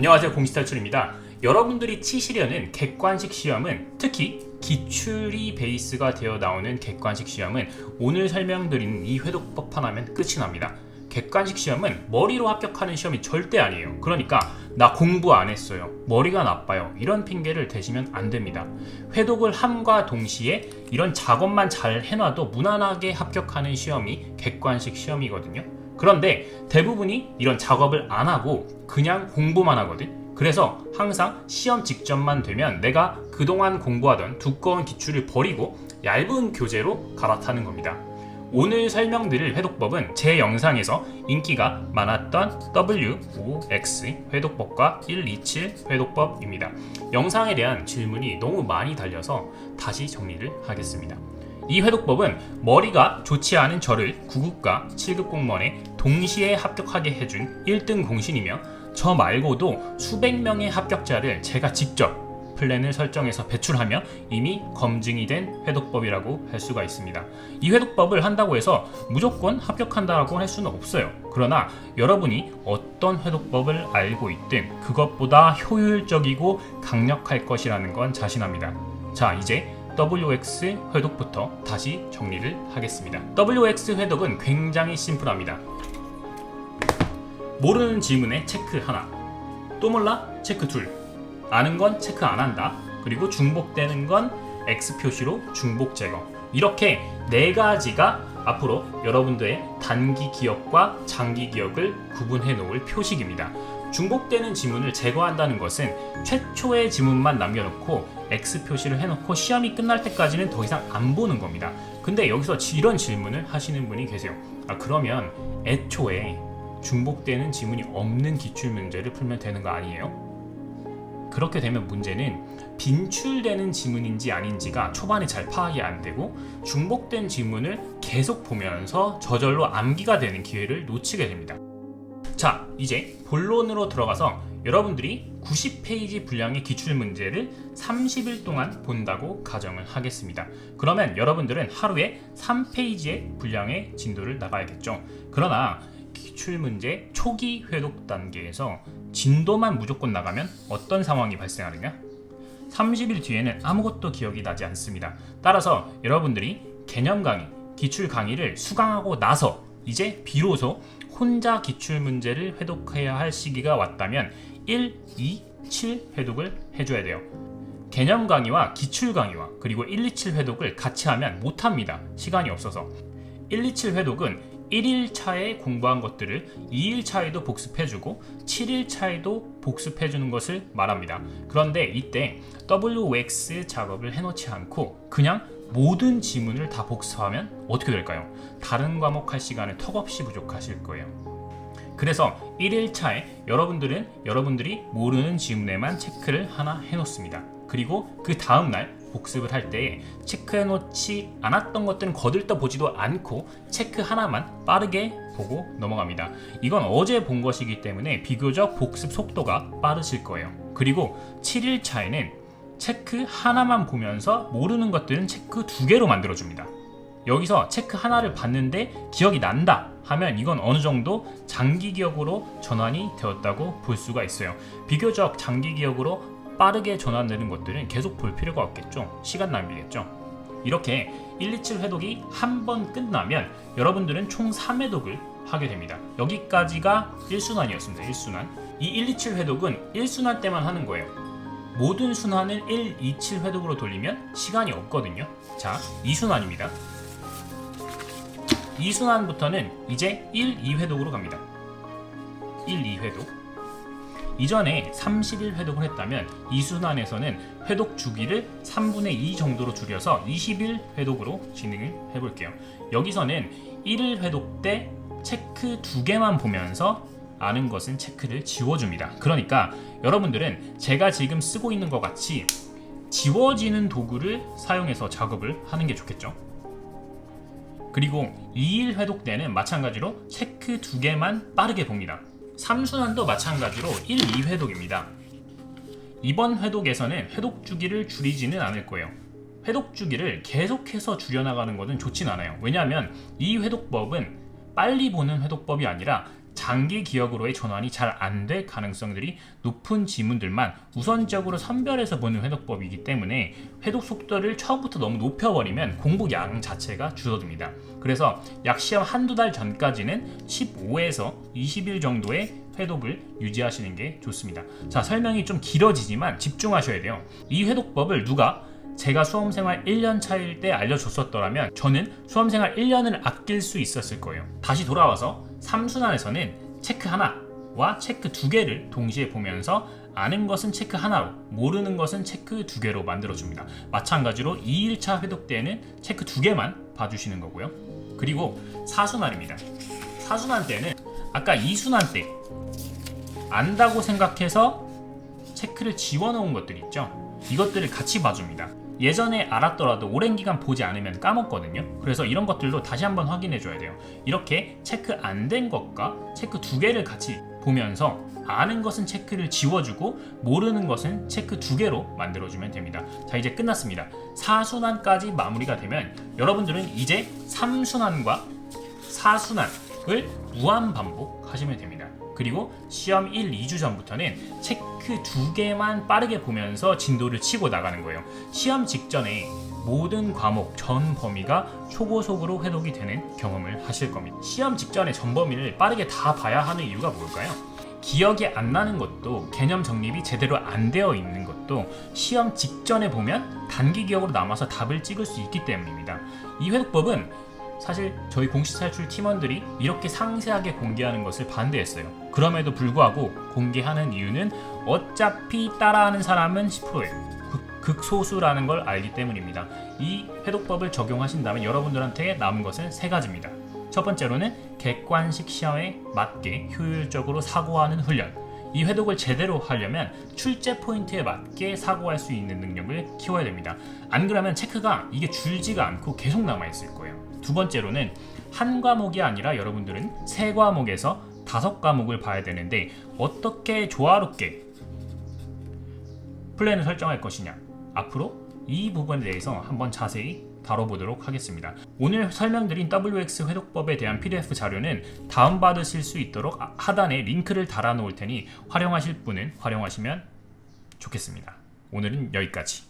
안녕하세요 공시탈출입니다. 여러분들이 치시려는 객관식 시험은 특히 기출이 베이스가 되어 나오는 객관식 시험은 오늘 설명드리는 이 회독법 하나면 끝이 납니다. 객관식 시험은 머리로 합격하는 시험이 절대 아니에요. 그러니까 나 공부 안 했어요. 머리가 나빠요. 이런 핑계를 대시면 안 됩니다. 회독을 함과 동시에 이런 작업만 잘 해놔도 무난하게 합격하는 시험이 객관식 시험이거든요. 그런데 대부분이 이런 작업을 안 하고 그냥 공부만 하거든. 그래서 항상 시험 직전만 되면 내가 그동안 공부하던 두꺼운 기출을 버리고 얇은 교재로 갈아타는 겁니다. 오늘 설명드릴 회독법은 제 영상에서 인기가 많았던 WOX 회독법과 127 회독법입니다. 영상에 대한 질문이 너무 많이 달려서 다시 정리를 하겠습니다. 이 회독법은 머리가 좋지 않은 저를 9급과 7급 공무원에 동시에 합격하게 해준 1등 공신이며 저 말고도 수백 명의 합격자를 제가 직접 플랜을 설정해서 배출하며 이미 검증이 된 회독법이라고 할 수가 있습니다. 이 회독법을 한다고 해서 무조건 합격한다고 할 수는 없어요. 그러나 여러분이 어떤 회독법을 알고 있든 그것보다 효율적이고 강력할 것이라는 건 자신합니다. 자, 이제 WX 회독부터 다시 정리를 하겠습니다. WX 회독은 굉장히 심플합니다. 모르는 질문에 체크 하나, 또 몰라 체크 둘, 아는 건 체크 안 한다. 그리고 중복되는 건 X 표시로 중복 제거. 이렇게 네 가지가 앞으로 여러분들의 단기 기억과 장기 기억을 구분해 놓을 표식입니다. 중복되는 지문을 제거한다는 것은 최초의 지문만 남겨놓고 X 표시를 해놓고 시험이 끝날 때까지는 더 이상 안 보는 겁니다. 근데 여기서 지- 이런 질문을 하시는 분이 계세요. 아, 그러면 애초에 중복되는 지문이 없는 기출 문제를 풀면 되는 거 아니에요? 그렇게 되면 문제는 빈출되는 지문인지 아닌지가 초반에 잘 파악이 안 되고 중복된 지문을 계속 보면서 저절로 암기가 되는 기회를 놓치게 됩니다. 자, 이제 본론으로 들어가서 여러분들이 90페이지 분량의 기출 문제를 30일 동안 본다고 가정을 하겠습니다. 그러면 여러분들은 하루에 3페이지의 분량의 진도를 나가야겠죠. 그러나 기출 문제 초기 회독 단계에서 진도만 무조건 나가면 어떤 상황이 발생하느냐? 30일 뒤에는 아무것도 기억이 나지 않습니다. 따라서 여러분들이 개념 강의, 기출 강의를 수강하고 나서 이제 비로소 혼자 기출 문제를 회독해야 할 시기가 왔다면 1, 2, 7 회독을 해줘야 돼요. 개념 강의와 기출 강의와 그리고 1, 2, 7 회독을 같이 하면 못합니다. 시간이 없어서. 1, 2, 7 회독은 1일 차에 공부한 것들을 2일 차에도 복습해주고 7일 차에도 복습해주는 것을 말합니다. 그런데 이때 WX 작업을 해놓지 않고 그냥 모든 지문을 다 복습하면 어떻게 될까요? 다른 과목 할 시간을 턱없이 부족하실 거예요. 그래서 1일차에 여러분들은 여러분들이 모르는 지문에만 체크를 하나 해놓습니다. 그리고 그 다음날 복습을 할때 체크해놓지 않았던 것들은 거들떠 보지도 않고 체크 하나만 빠르게 보고 넘어갑니다. 이건 어제 본 것이기 때문에 비교적 복습 속도가 빠르실 거예요. 그리고 7일 차에는 체크 하나만 보면서 모르는 것들은 체크 두 개로 만들어줍니다. 여기서 체크 하나를 봤는데 기억이 난다 하면 이건 어느 정도 장기 기억으로 전환이 되었다고 볼 수가 있어요. 비교적 장기 기억으로 빠르게 전환되는 것들은 계속 볼 필요가 없겠죠. 시간 낭비겠죠. 이렇게 127 회독이 한 번 끝나면 여러분들은 총 3회독을 하게 됩니다. 여기까지가 1순환이었습니다. 1순환. 이 127 회독은 1순환 때만 하는 거예요. 모든 순환을 1, 2, 7 회독으로 돌리면 시간이 없거든요. 자, 2순환입니다. 2순환부터는 이제 1, 2회독으로 갑니다. 1, 2회독. 이전에 31 회독을 했다면 2순환에서는 회독 주기를 3분의 2 정도로 줄여서 21 회독으로 진행을 해볼게요. 여기서는 1일 회독 때 체크 두 개만 보면서 아는 것은 체크를 지워줍니다. 그러니까 여러분들은 제가 지금 쓰고 있는 것 같이 지워지는 도구를 사용해서 작업을 하는 게 좋겠죠. 그리고 2일 회독 때는 마찬가지로 체크 두 개만 빠르게 봅니다. 3순환도 마찬가지로 1, 2회독입니다. 이번 회독에서는 회독 주기를 줄이지는 않을 거예요. 회독 주기를 계속해서 줄여나가는 것은 좋진 않아요. 왜냐하면 이 회독법은 빨리 보는 회독법이 아니라 장기 기억으로의 전환이 잘 안 될 가능성들이 높은 지문들만 우선적으로 선별해서 보는 회독법이기 때문에 회독 속도를 처음부터 너무 높여버리면 공부 양 자체가 줄어듭니다. 그래서 약 시험 한두 달 전까지는 15에서 20일 정도의 회독을 유지하시는 게 좋습니다. 자, 설명이 좀 길어지지만 집중하셔야 돼요. 이 회독법을 누가 제가 수험생활 1년 차일 때 알려줬었더라면 저는 수험생활 1년을 아낄 수 있었을 거예요. 다시 돌아와서 3순환에서는 체크 하나와 체크 두 개를 동시에 보면서 아는 것은 체크 하나로, 모르는 것은 체크 두 개로 만들어줍니다. 마찬가지로 2일차 회독 때는 체크 두 개만 봐주시는 거고요. 그리고 4순환입니다. 4순환 때는 아까 2순환 때 안다고 생각해서 체크를 지워놓은 것들 있죠. 이것들을 같이 봐줍니다. 예전에 알았더라도 오랜 기간 보지 않으면 까먹거든요. 그래서 이런 것들도 다시 한번 확인해 줘야 돼요. 이렇게 체크 안 된 것과 체크 두 개를 같이 보면서 아는 것은 체크를 지워주고 모르는 것은 체크 두 개로 만들어주면 됩니다. 자 이제 끝났습니다. 4순환까지 마무리가 되면 여러분들은 이제 3순환과 4순환을 무한 반복하시면 됩니다. 그리고 시험 1, 2주 전부터는 체크 두 개만 빠르게 보면서 진도를 치고 나가는 거예요. 시험 직전에 모든 과목 전 범위가 초고속으로 회독이 되는 경험을 하실 겁니다. 시험 직전에 전 범위를 빠르게 다 봐야 하는 이유가 뭘까요? 기억이 안 나는 것도 개념 정립이 제대로 안 되어 있는 것도 시험 직전에 보면 단기 기억으로 남아서 답을 찍을 수 있기 때문입니다. 이 회독법은 사실 저희 공식 탈출 팀원들이 이렇게 상세하게 공개하는 것을 반대했어요. 그럼에도 불구하고 공개하는 이유는 어차피 따라하는 사람은 10%예요. 극소수라는 걸 알기 때문입니다. 이 회독법을 적용하신다면 여러분들한테 남은 것은 세 가지입니다. 첫 번째로는 객관식 시험에 맞게 효율적으로 사고하는 훈련. 이 회독을 제대로 하려면 출제 포인트에 맞게 사고할 수 있는 능력을 키워야 됩니다. 안 그러면 체크가 이게 줄지가 않고 계속 남아 있을 거예요. 두 번째로는 한 과목이 아니라 여러분들은 세 과목에서 다섯 과목을 봐야 되는데 어떻게 조화롭게 플랜을 설정할 것이냐 앞으로 이 부분에 대해서 한번 자세히 다뤄보도록 하겠습니다. 오늘 설명드린 WX 회독법에 대한 PDF 자료는 다운받으실 수 있도록 하단에 링크를 달아 놓을 테니 활용하실 분은 활용하시면 좋겠습니다. 오늘은 여기까지.